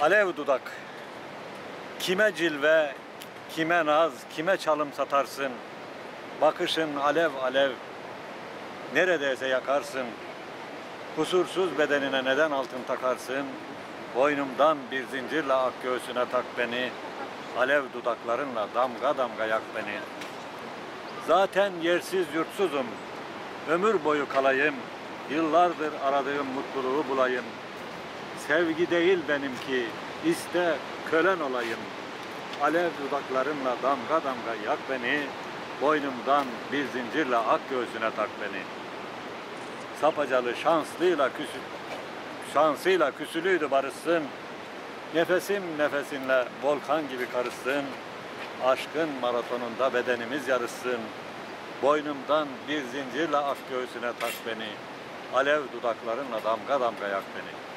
Alev dudak, kime cilve, kime naz, kime çalım satarsın. Bakışın alev alev, neredeyse yakarsın. Kusursuz bedenine neden altın takarsın? Boynumdan bir zincirle ak göğsüne tak beni. Alev dudaklarınla damga damga yak beni. Zaten yersiz yurtsuzum. Ömür boyu kalayım. Yıllardır aradığım mutluluğu bulayım. Sevgi değil benimki. iste kölen olayım. Alev dudaklarınla damga damga yak beni. Boynumdan bir zincirle ak göğsüne tak beni. Sapacalı şanslıyla küsü, şansıyla küsülüydü barışsın. Nefesim nefesinle volkan gibi karışsın. Aşkın maratonunda bedenimiz yarışsın. Boynumdan bir zincirle ak göğsüne tak beni. Alev dudaklarınla damga damga yak beni.